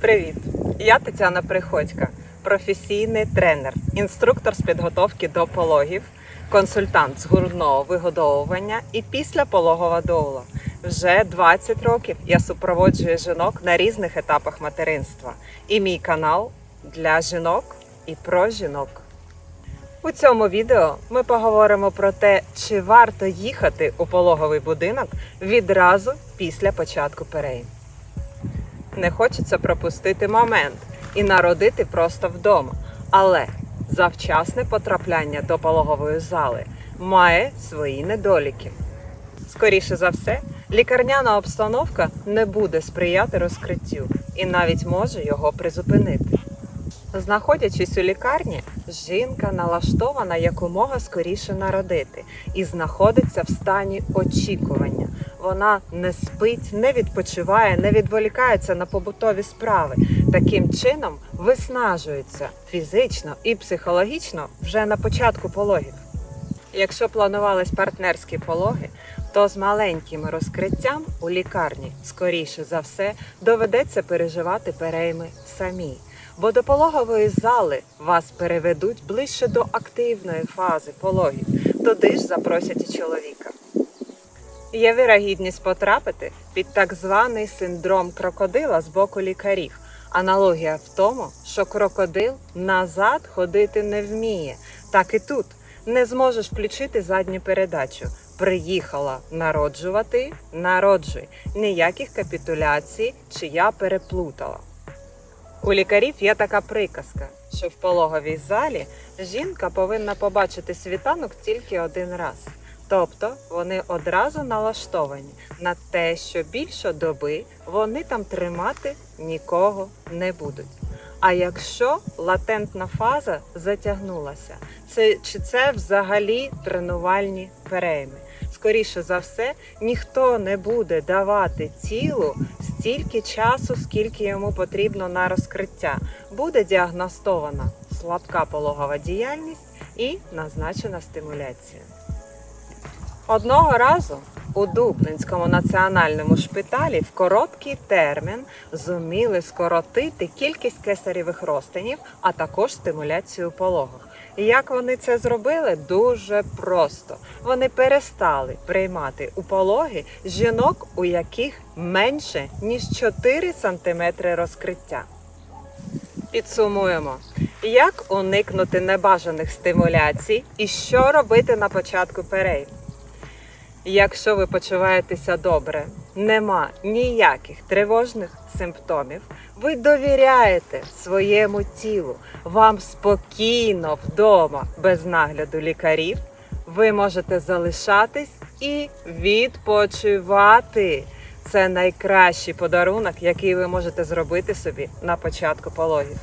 Привіт! Я Тетяна Приходька, професійний тренер, інструктор з підготовки до пологів, консультант з грудного вигодовування і післяпологова доула. Вже 20 років я супроводжую жінок на різних етапах материнства. І мій канал для жінок і про жінок. У цьому відео ми поговоримо про те, чи варто їхати у пологовий будинок відразу після початку перейм. Не хочеться пропустити момент і народити просто вдома. Але завчасне потрапляння до пологової зали має свої недоліки. Скоріше за все, лікарняна обстановка не буде сприяти розкриттю і навіть може його призупинити. Знаходячись у лікарні, жінка налаштована якомога скоріше народити і знаходиться в стані очікування. Вона не спить, не відпочиває, не відволікається на побутові справи. Таким чином виснажується фізично і психологічно вже на початку пологів. Якщо планувались партнерські пологи, то з маленьким розкриттям у лікарні, скоріше за все, доведеться переживати перейми самі. Бо до пологової зали вас переведуть ближче до активної фази пологів. Туди ж запросять і чоловіка. Є вірогідність потрапити під так званий синдром крокодила з боку лікарів. Аналогія в тому, що крокодил назад ходити не вміє. Так і тут не зможеш включити задню передачу. Приїхала народжувати, народжуй. Ніяких капітуляцій, чи я переплутала. У лікарів є така приказка, що в пологовій залі жінка повинна побачити світанок тільки один раз. Тобто вони одразу налаштовані на те, що більше доби вони там тримати нікого не будуть. А якщо латентна фаза затягнулася, це чи це взагалі тренувальні перейми? Скоріше за все, ніхто не буде давати тілу стільки часу, скільки йому потрібно на розкриття. Буде діагностована слабка пологова діяльність і назначена стимуляція. Одного разу у Дублинському національному шпиталі в короткий термін зуміли скоротити кількість кесарєвих розтинів, а також стимуляцію пологах. І як вони це зробили? Дуже просто. Вони перестали приймати у пологи жінок, у яких менше ніж 4 см розкриття. Підсумуємо, як уникнути небажаних стимуляцій і що робити на початку перейм. Якщо ви почуваєтеся добре, нема ніяких тривожних симптомів, ви довіряєте своєму тілу, вам спокійно вдома без нагляду лікарів, ви можете залишатись і відпочивати. Це найкращий подарунок, який ви можете зробити собі на початку пологів.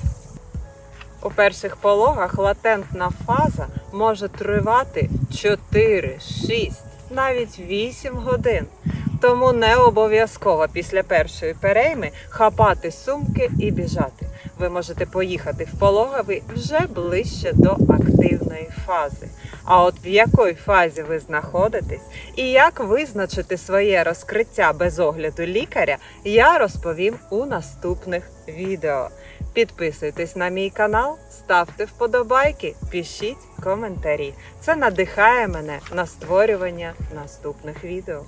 У перших пологах латентна фаза може тривати 4, 6, навіть 8 годин. Тому не обов'язково після першої перейми хапати сумки і біжати. Ви можете поїхати в пологовий вже ближче до активної фази. А от в якій фазі ви знаходитесь і як визначити своє розкриття без огляду лікаря, я розповім у наступних відео. Підписуйтесь на мій канал, ставте вподобайки, пишіть коментарі. Це надихає мене на створювання наступних відео.